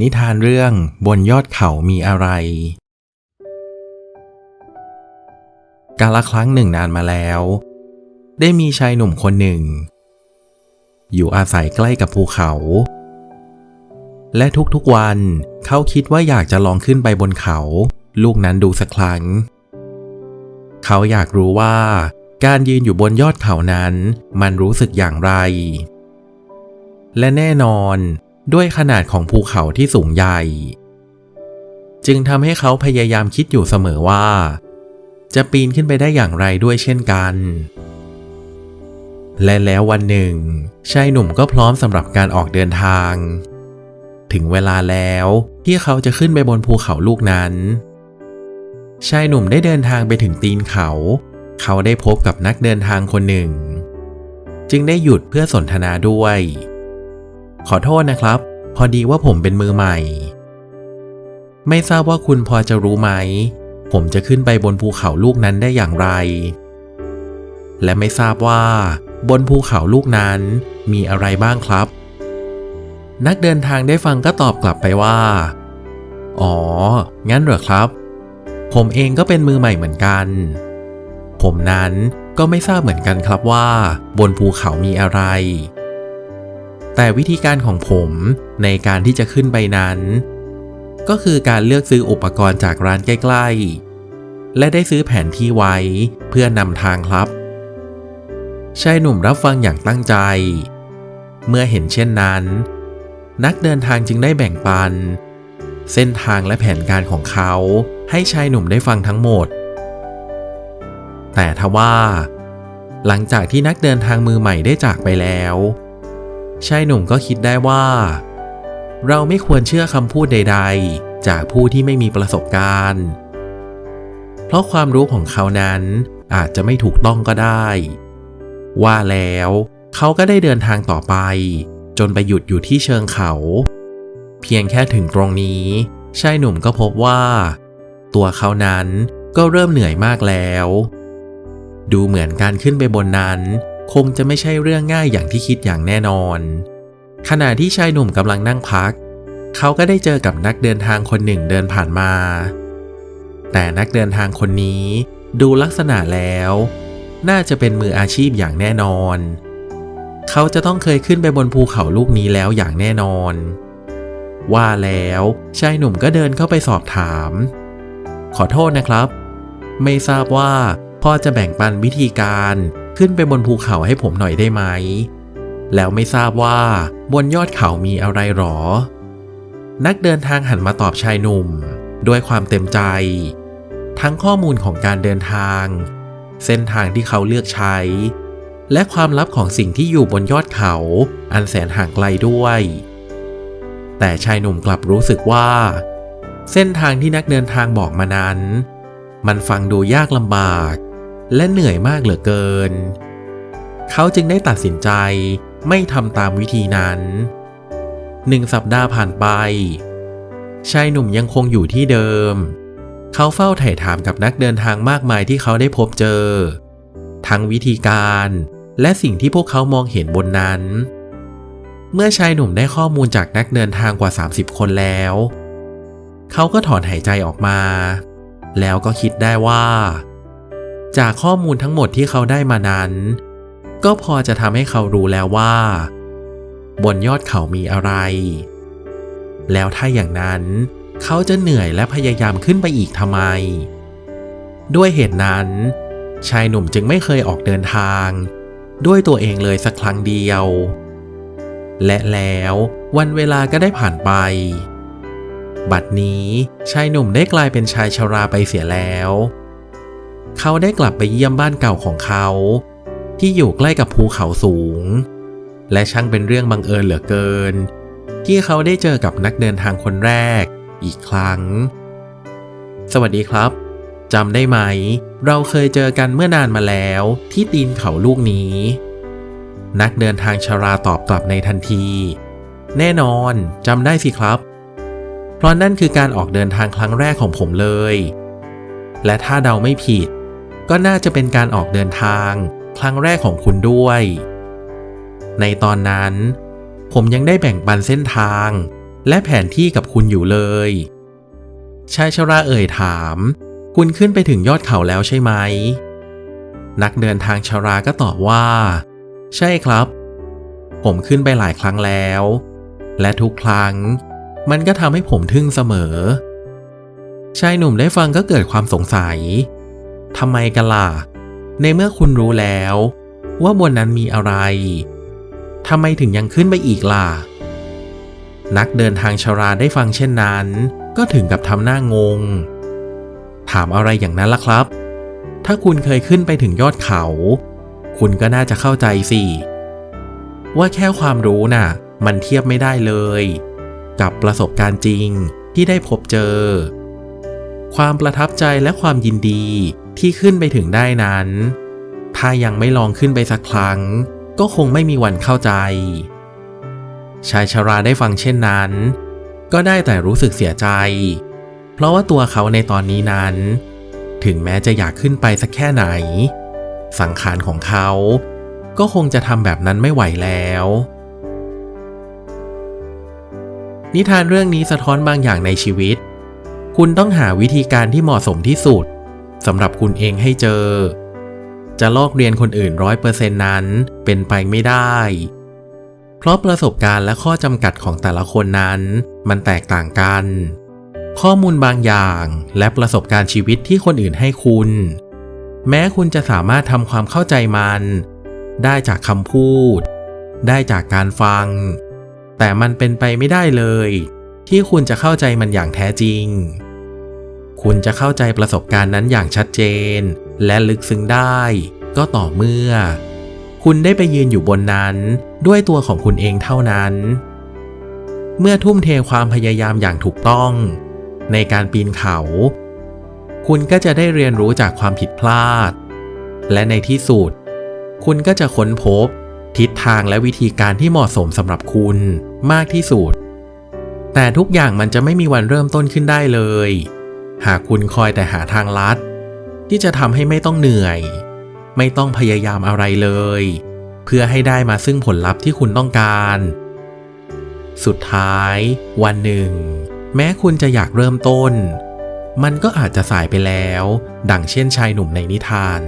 นิทานเรื่องบนยอดเขามีอะไร กาลครั้งหนึ่งนานมาแล้ว ได้มีชายหนุ่มคนหนึ่ง อยู่อาศัยใกล้กับภูเขา และทุกๆวันเขาคิดว่าอยากจะลองขึ้นไปบนเขา ลูกนั้นดูสักครั้ง เขาอยากรู้ว่า การยืนอยู่บนยอดเขานั้นมันรู้สึกอย่างไรและแน่นอน ด้วยขนาดของภูเขาที่สูงใหญ่ จึงทำให้เขาพยายามคิดอยู่เสมอว่า จะปีนขึ้นไปได้อย่างไรด้วยเช่นกัน และแล้ววันหนึ่งชายหนุ่มก็พร้อมสำหรับการออกเดินทาง ถึงเวลาแล้วที่เขาจะขึ้นไปบนภูเขาลูกนั้นชายหนุ่มได้เดินทางไปถึงตีนเขา เขาได้พบกับนักเดินทางคนหนึ่ง จึงได้หยุดเพื่อสนทนาด้วย ขอโทษนะครับ พอดีว่าผมเป็นมือใหม่ ไม่ทราบว่าคุณพอจะรู้ไหม ผมจะขึ้นไปบนภูเขาลูกนั้นได้อย่างไร และไม่ทราบว่า บนภูเขาลูกนั้นมีอะไรบ้างครับ นักเดินทางได้ฟังก็ตอบกลับไปว่า อ๋อ งั้นเหรอครับ ผมเองก็เป็นมือใหม่เหมือนกัน ผมนั้นก็ไม่ทราบเหมือนกันครับว่า บนภูเขามีอะไร แต่วิธีการของผมในการที่จะขึ้นไปนั้น ก็คือการเลือกซื้ออุปกรณ์จากร้านใกล้ ๆ และได้ซื้อแผนที่ไว้เพื่อนำทางครับชายหนุ่มรับฟังอย่างตั้งใจ เมื่อเห็นเช่นนั้น นักเดินทางจึงได้แบ่งปัน เส้นทางและแผนการของเขาให้ชายหนุ่มได้ฟังทั้งหมด แต่ทว่า หลังจากที่นักเดินทางมือใหม่ได้จากไปแล้ว ชายหนุ่มก็คิดได้ว่า เราไม่ควรเชื่อคำพูดใด ๆ จากผู้ที่ไม่มีประสบการณ์ เพราะความรู้ของเขานั้นอาจจะไม่ถูกต้องก็ได้ ว่าแล้วเขาก็ได้เดินทางต่อไป จนไปหยุดอยู่ที่เชิงเขา เพียงแค่ถึงตรงนี้ชายหนุ่มก็พบว่า ตัวเขานั้นก็เริ่มเหนื่อยมากแล้ว ดูเหมือนการขึ้นไปบนนั้น คงจะไม่ใช่เรื่องง่ายอย่างที่คิดอย่างแน่นอน ขณะที่ชายหนุ่มกำลังนั่งพัก เขาก็ได้เจอกับนักเดินทางคนหนึ่งเดินผ่านมา แต่นักเดินทางคนนี้ดูลักษณะแล้ว น่าจะเป็นมืออาชีพอย่างแน่นอน เขาจะต้องเคยขึ้นไปบนภูเขาลูกนี้แล้วอย่างแน่นอน ว่าแล้วชายหนุ่มก็เดินเข้าไปสอบถาม ขอโทษนะครับ ไม่ทราบว่าพ่อจะแบ่งปันวิธีการ ขึ้นไปบนภูเขาให้ผมหน่อยได้ไหม แล้วไม่ทราบว่าบนยอดเขามีอะไรหรอ นักเดินทางหันมาตอบชายหนุ่ม ด้วยความเต็มใจ ทั้งข้อมูลของการเดินทาง เส้นทางที่เขาเลือกใช้ และความลับของสิ่งที่อยู่บนยอดเขา อันแสนห่างไกลด้วย แต่ชายหนุ่มกลับรู้สึกว่า เส้นทางที่นักเดินทางบอกมานั้น มันฟังดูยากลำบาก และเหนื่อยมากเหลือเกิน เขาจึงได้ตัดสินใจไม่ทำตามวิธีนั้นหนึ่งสัปดาห์ผ่านไป ชายหนุ่มยังคงอยู่ที่เดิม เขาเฝ้าไถ่ถามกับนักเดินทางมากมายที่เขาได้พบเจอ ทั้งวิธีการและสิ่งที่พวกเขามองเห็นบนนั้น เมื่อชายหนุ่มได้ข้อมูลจากนักเดินทางกว่า 30 คนแล้ว เขาก็ถอนหายใจออกมา แล้วก็คิดได้ว่า จากข้อมูลทั้งหมดที่เขาได้มานั้น ก็พอจะทำให้เขารู้แล้วว่า บนยอดเขามีอะไร แล้วถ้าอย่างนั้นเขาจะเหนื่อยและพยายามขึ้นไปอีกทำไม ด้วยเหตุนั้น ชายหนุ่มจึงไม่เคยออกเดินทาง ด้วยตัวเองเลยสักครั้งเดียว และแล้ววันเวลาก็ได้ผ่านไป บัดนี้ชายหนุ่มได้กลายเป็นชายชาราไปเสียแล้ว เขาได้กลับไปเยี่ยมบ้านเก่าของเขา ที่อยู่ใกล้กับภูเขาสูง และช่างเป็นเรื่องบังเอิญเหลือเกิน ที่เขาได้เจอกับนักเดินทางคนแรกอีกครั้ง สวัสดีครับจำได้ไหม เราเคยเจอกันเมื่อนานมาแล้วที่ตีนเขาลูกนี้ นักเดินทางชาราตอบกลับในทันที แน่นอนจำได้สิครับ เพราะนั่นคือการออกเดินทางครั้งแรกของผมเลย และถ้าเดาไม่ผิด ก็น่าจะเป็นการออกเดินทาง ครั้งแรกของคุณด้วย ในตอนนั้น ผมยังได้แบ่งปันเส้นทาง และแผนที่กับคุณอยู่เลยชายชราเอ่ยถาม คุณขึ้นไปถึงยอดเขาแล้วใช่ไหม นักเดินทางชราก็ตอบว่า ใช่ครับ ผมขึ้นไปหลายครั้งแล้ว และทุกครั้ง มันก็ทำให้ผมทึ่งเสมอชายหนุ่มได้ฟังก็เกิดความสงสัย ทำไมกันล่ะ ในเมื่อคุณรู้แล้ว ว่าบนนั้นมีอะไร ทำไมถึงยังขึ้นไปอีกล่ะ นักเดินทางชราได้ฟังเช่นนั้น ก็ถึงกับทำหน้างง ถามอะไรอย่างนั้นล่ะครับ ถ้าคุณเคยขึ้นไปถึงยอดเขา คุณก็น่าจะเข้าใจสิ ว่าแค่ความรู้น่ะ มันเทียบไม่ได้เลย กับประสบการณ์จริงที่ได้พบเจอ ความประทับใจและความยินดี ที่ขึ้นไปถึงได้นั้น ถ้ายังไม่ลองขึ้นไปสักครั้ง ก็คงไม่มีวันเข้าใจ ชายชราได้ฟังเช่นนั้น ก็ได้แต่รู้สึกเสียใจ เพราะว่าตัวเขาในตอนนี้นั้น ถึงแม้จะอยากขึ้นไปสักแค่ไหน สังขารของเขา ก็คงจะทำแบบนั้นไม่ไหวแล้วนิทานเรื่องนี้สะท้อนบางอย่างในชีวิต คุณต้องหาวิธีการที่เหมาะสมที่สุด สำหรับคุณเองให้เจอ จะลอกเรียนคนอื่นร้อยเปอร์เซ็นต์นั้นเป็นไปไม่ได้ เพราะประสบการณ์และข้อจำกัดของแต่ละคนนั้น มันแตกต่างกัน ข้อมูลบางอย่างและประสบการณ์ชีวิตที่คนอื่นให้คุณ แม้คุณจะสามารถทำความเข้าใจมัน ได้จากคำพูด ได้จากการฟัง แต่มันเป็นไปไม่ได้เลย ที่คุณจะเข้าใจมันอย่างแท้จริง คุณจะเข้าใจประสบการณ์นั้นอย่างชัดเจน และลึกซึ้งได้ ก็ต่อเมื่อ คุณได้ไปยืนอยู่บนนั้น ด้วยตัวของคุณเองเท่านั้น เมื่อทุ่มเทความพยายามอย่างถูกต้อง ในการปีนเขา คุณก็จะได้เรียนรู้จากความผิดพลาด และในที่สุด คุณก็จะค้นพบ ทิศทางและวิธีการที่เหมาะสมสำหรับคุณมากที่สุด แต่ทุกอย่างมันจะไม่มีวันเริ่มต้นขึ้นได้เลย หากคุณคอยแต่หาทางลัด ที่จะทำให้ไม่ต้องเหนื่อย ไม่ต้องพยายามอะไรเลย เพื่อให้ได้มาซึ่งผลลัพธ์ที่คุณต้องการ สุดท้าย วันหนึ่ง แม้คุณจะอยากเริ่มต้น มันก็อาจจะสายไปแล้ว ดังเช่นชายหนุ่มในนิทาน